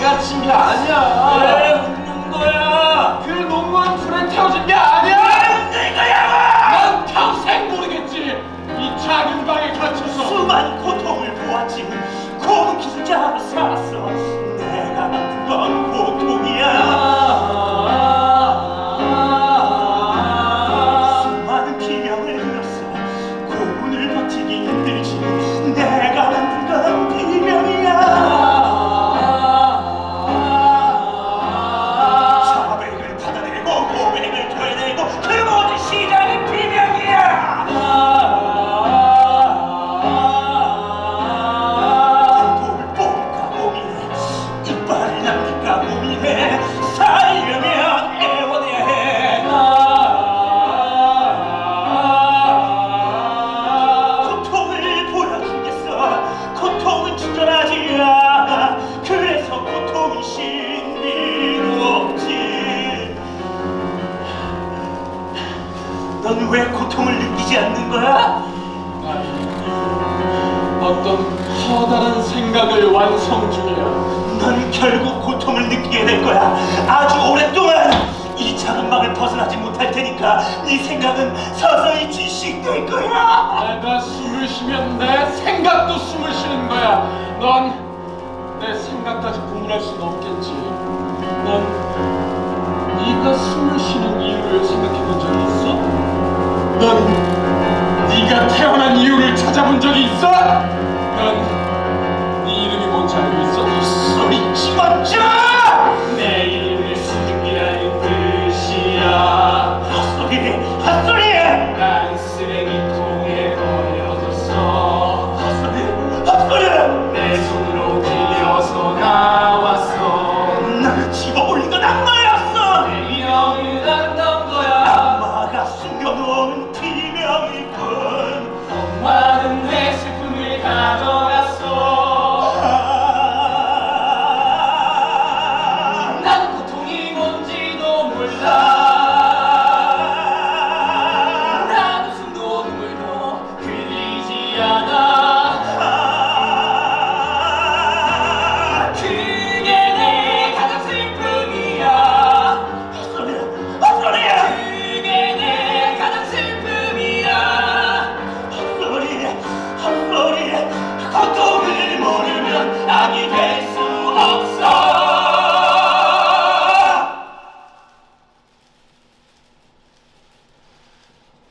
내가 친게 아니야. 네. 넌 왜 고통을 느끼지 않는 거야? 난 어떤 커다란 생각을 완성 중이야. 넌 결국 고통을 느끼게 될 거야. 아주 오랫동안 이 작은 방을 벗어나지 못할 테니까 네 생각은 서서히 질식될 거야. 내가 숨을 쉬면 내 생각도 숨을 쉬는 거야. 넌 내 생각까지 구분할 수는 없겠지. 넌 네가 태어난 이유를 찾아본 적이 있어? 넌 ani desa.